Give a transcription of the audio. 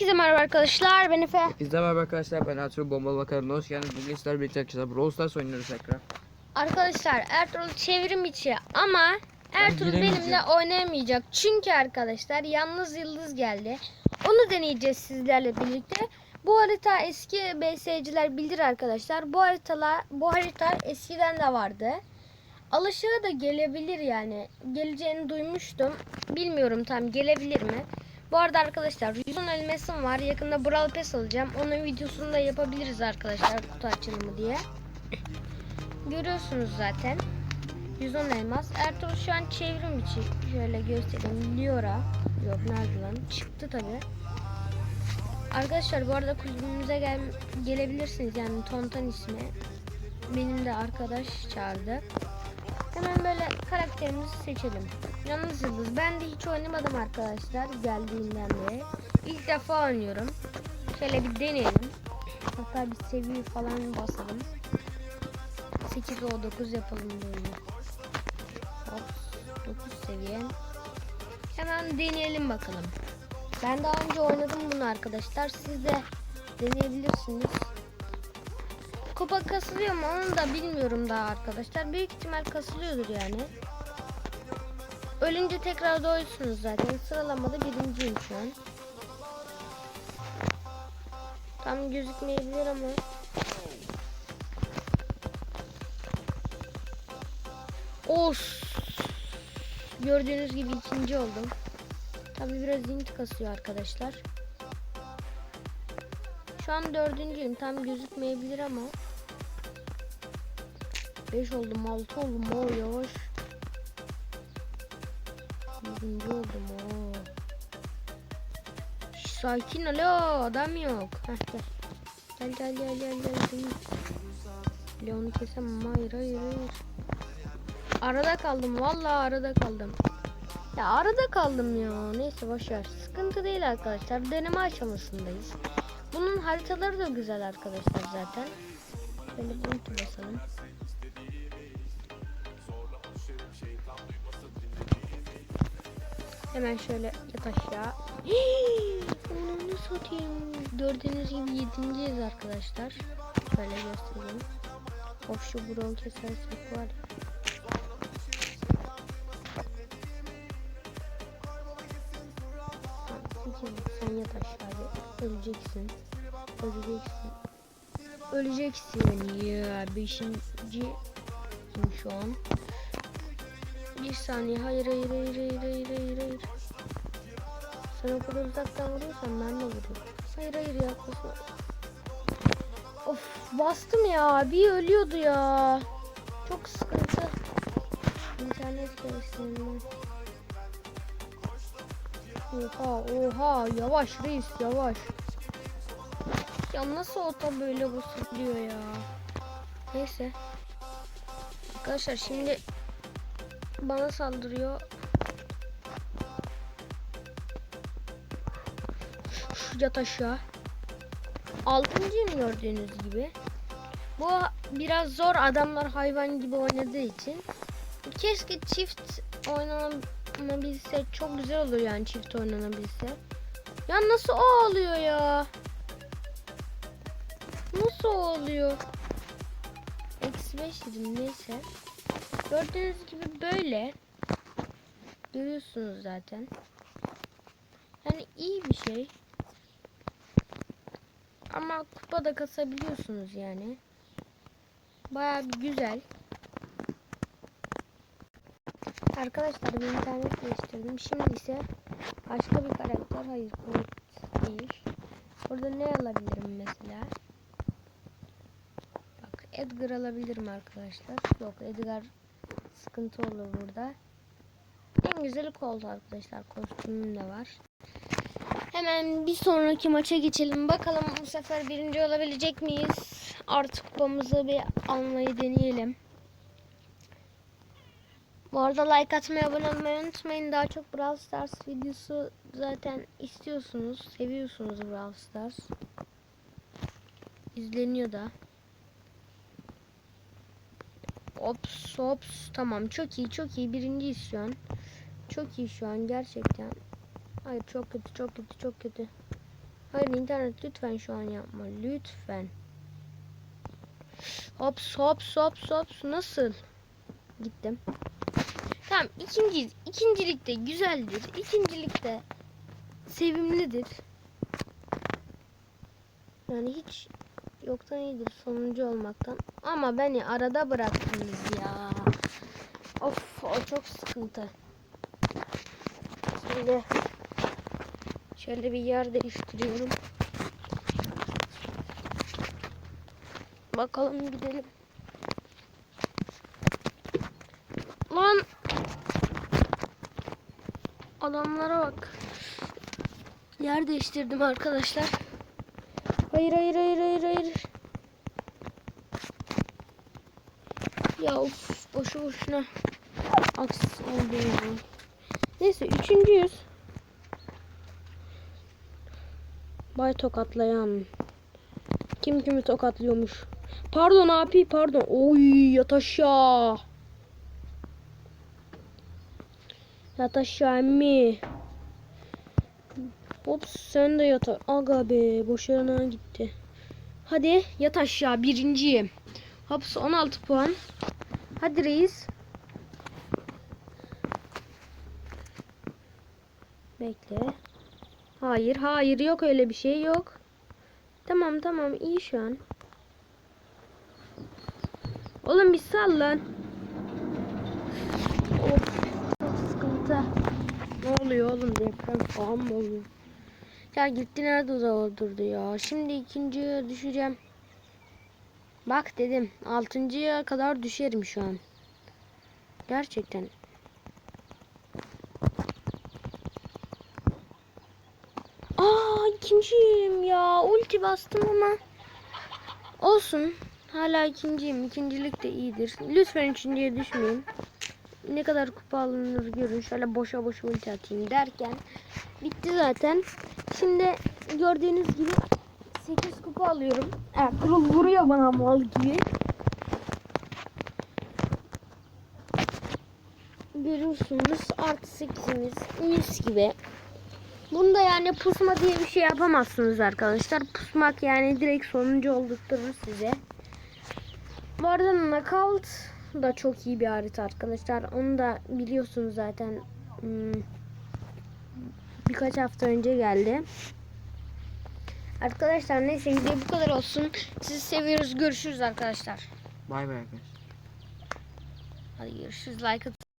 Herkese merhaba arkadaşlar. Ben Efe. Bizde merhaba arkadaşlar ben Ertuğrul Bombalı Bakanı'na hoş geldiniz. Bugün sizlerle birlikte arkadaşlar Brawl Stars oynuyoruz tekrar. Arkadaşlar Ertuğrul çevrim içi ama Ertuğrul benimle oynayamayacak. Çünkü arkadaşlar yalnız yıldız geldi. Onu deneyeceğiz sizlerle birlikte. Bu harita eski BS'ciler bilir arkadaşlar. Bu haritalar bu harita eskiden de vardı. Alışığı da gelebilir yani. Geleceğini duymuştum. Bilmiyorum tam gelebilir mi? Bu arada arkadaşlar 110 elmasım var. Yakında Brawl Pass alacağım. Onun videosunu da yapabiliriz arkadaşlar kutu açılımı diye. Görüyorsunuz zaten. 110 elmas. Ertuğrul şu an çevrim içi. Şöyle göstereyim. Liora. Yok nerede lan? Çıktı tabi. Arkadaşlar bu arada kulübümüze gel gelebilirsiniz. Yani Tontan ismi. Benim de arkadaş çağırdı. Hemen böyle karakterimizi seçelim. Yalnız Yıldız. Ben de hiç oynamadım arkadaşlar geldiğinden beri. İlk defa oynuyorum. Şöyle bir deneyelim. Hatta bir seviye falan basalım. 8 o 9 yapalım böyle. Hop 9 seviye. Hemen deneyelim bakalım. Ben daha önce oynadım bunu arkadaşlar. Siz de deneyebilirsiniz. Kupa kasılıyor mu onu da bilmiyorum daha arkadaşlar. Büyük ihtimal kasılıyordur yani. Ölünce tekrar doğuyorsunuz zaten. Sıralamada birinciyim şu an. Tam gözükmeyebilir ama. Of. Gördüğünüz gibi ikinci oldum. Tabi biraz int kasıyor arkadaşlar. Şu an dördüncüyüm. Tam gözükmeyebilir ama. 5 oldum, 6 oldum. Oo yavaş. 7. oldum. Oo. Şş, Sakin alo adam yok. Heh, gel. Gel gel gel gel gel. Leon'u kesemem. Hayır hayır hayır. Arada kaldım. Vallahi arada kaldım. Ya arada kaldım ya. Neyse boşver. Sıkıntı değil arkadaşlar. Deneme aşamasındayız. Bunun haritaları da güzel arkadaşlar zaten. Böyle bir basalım. Hemen şöyle yat aşağı. Onu satayım. Gördüğünüz gibi yedinciyiz arkadaşlar. Şöyle göstereyim. Of şu bron kesersek var ya. Sen yat aşağıya. Öleceksin. Öleceksin. Öleceksin. Ya beşinci şu an. Bir saniye. Hayır hayır hayır hayır hayır hayır hayır. Sen o kadar uzaktan vuruyorsan ben de vururum. Hayır hayır yaklaşma. Of bastım ya. Bir ölüyordu ya. Çok sıkıntı. İnternet geliştirme. Oha oha yavaş reis yavaş. Ya nasıl ota böyle basılıyor ya. Neyse. Arkadaşlar şimdi bana saldırıyor. Yat aşağı. Altıncıyım gördüğünüz gibi. Bu biraz zor adamlar hayvan gibi oynadığı için. Keşke çift oynanabilse çok güzel olur yani çift oynanabilse. Ya nasıl o oluyor ya? Nasıl o oluyor? Eksi 5 dedim neyse. Gördüğünüz gibi böyle. Görüyorsunuz zaten. Yani iyi bir şey. Ama kupa da kasabiliyorsunuz yani. Baya bir güzel. Arkadaşlar bir internet değiştirdim. Şimdi ise başka bir karakter. Hayır bu değil. Burada ne alabilirim mesela? Edgar alabilirim arkadaşlar. Yok Edgar sıkıntı olur burada. En güzeli Colt arkadaşlar. Kostümüm de var. Hemen bir sonraki maça geçelim. Bakalım bu sefer birinci olabilecek miyiz? Artık kupamızı bir almayı deneyelim. Bu arada like atmayı, abone olmayı unutmayın. Daha çok Brawl Stars videosu zaten istiyorsunuz. Seviyorsunuz Brawl Stars. İzleniyor da. Ops ops tamam çok iyi çok iyi birinciyiz şu an. Çok iyi şu an gerçekten. Hayır çok kötü çok kötü çok kötü. Hayır internet lütfen şu an yapma. Lütfen. Hops hops hops hops nasıl? Gittim. Tamam ikinci, ikincilikte güzeldir. İkincilikte sevimlidir. Yani hiç yoktan iyidir sonuncu olmaktan. Ama beni arada bıraktınız ya. Of o çok sıkıntı. Şimdi şöyle bir yer değiştiriyorum. Bakalım gidelim. Lan adamlara bak. Yer değiştirdim arkadaşlar. Hayır hayır hayır hayır hayır. Ya of boşu boşuna aks oldu ya. Neyse üçüncüyüz. Bay tokatlayan. Kim kimi tokatlıyormuş. Pardon abi pardon. Oy yat aşağı. Yat aşağı emmi. Hop sen de yat. Aga be boşuna gitti. Hadi yat aşağı birinciyim. Hops 16 puan. Hadi reis. Bekle. Hayır hayır yok öyle bir şey yok. Tamam tamam iyi şu an. Oğlum bir sal lan. Of sıkıntı. Ne oluyor oğlum deprem falan mı oluyor? Ya gitti nerede uzağa durdu ya. Şimdi ikinciye düşeceğim. Bak dedim. Altıncıya kadar düşerim şu an. Gerçekten. Aa ikinciyim ya. Ulti bastım ama. Olsun. Hala ikinciyim. İkincilik de iyidir. Lütfen üçüncüye düşmeyin. Ne kadar kupa alınır görün. Şöyle boşa boşa ulti atayım derken. Bitti zaten. Şimdi gördüğünüz gibi 8 kupa alıyorum. Ertuğrul vuruyor bana mal gibi. Görüyorsunuz artı 8'imiz mis gibi. Bunda yani pusma diye bir şey yapamazsınız arkadaşlar. Pusmak yani direkt sonuncu oldurtturur size. Bu arada Knockout da çok iyi bir harita arkadaşlar. Onu da biliyorsunuz zaten. Hmm, birkaç hafta önce geldi. Arkadaşlar neyse video bu kadar olsun. Sizi seviyoruz. Görüşürüz arkadaşlar. Bay bay arkadaşlar. Hadi görüşürüz. Like atın.